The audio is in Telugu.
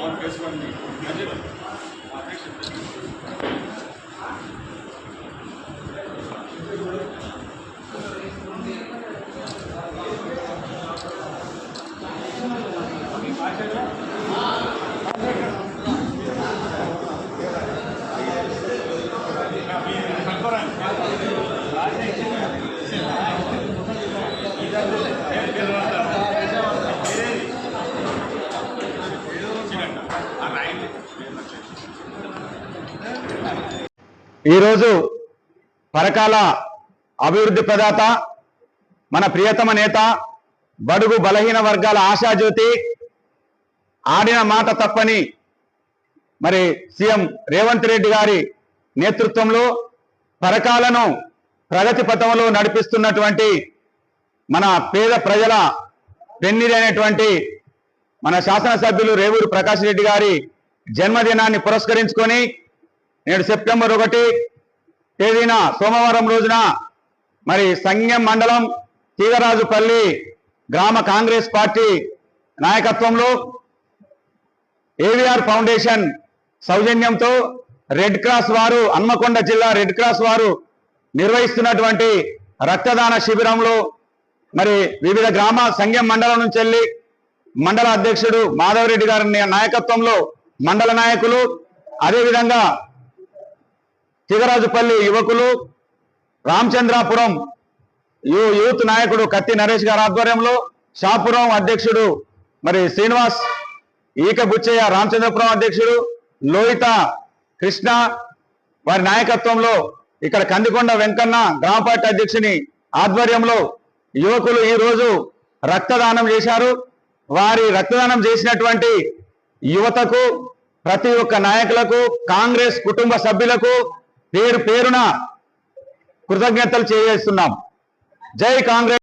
और कैसे बन गई ఈరోజు పరకాల అభివృద్ధి ప్రదాత మన ప్రియతమ నేత బడుగు బలహీన వర్గాల ఆశాజ్యోతి ఆడిన మాట తప్పని మరి సీఎం రేవంత్ రెడ్డి గారి నేతృత్వంలో పరకాలను ప్రగతి పథంలో నడిపిస్తున్నటువంటి మన పేద ప్రజల పెన్నిది మన శాసనసభ్యులు రేవూరు ప్రకాష్ రెడ్డి గారి జన్మదినాన్ని పురస్కరించుకొని నేడు సెప్టెంబర్ ఒకటి తేదీన సోమవారం రోజున మరి సంగం మండలం తీగరాజుపల్లి గ్రామ కాంగ్రెస్ పార్టీ నాయకత్వంలో ఏవిఆర్ ఫౌండేషన్ సౌజన్యంతో రెడ్ క్రాస్ వారు హన్మకొండ జిల్లా రెడ్ క్రాస్ వారు నిర్వహిస్తున్నటువంటి రక్తదాన శిబిరంలో మరి వివిధ గ్రామ సంఘం మండలం నుంచి వెళ్ళి మండల అధ్యక్షుడు మాధవరెడ్డి గారి నాయకత్వంలో మండల నాయకులు అదేవిధంగా తిగరాజుపల్లి యువకులు రామచంద్రాపురం యూత్ నాయకుడు కత్తి నరేష్ గారి ఆధ్వర్యంలో షాపురం అధ్యక్షుడు మరి శ్రీనివాస్ ఈక బుచ్చయ్య రామచంద్రపురం అధ్యక్షుడు లోహిత కృష్ణ వారి నాయకత్వంలో ఇక్కడ కందికొండ వెంకన్న గ్రామ పార్టీ అధ్యక్షుని ఆధ్వర్యంలో యువకులు ఈ రోజు రక్తదానం చేశారు. వారి రక్తదానం చేసినటువంటి యువతకు ప్రతి ఒక్క నాయకులకు కాంగ్రెస్ కుటుంబ సభ్యులకు పేరు పేరున కృతజ్ఞతలు చేస్తున్నాం. జై కాంగ్రెస్.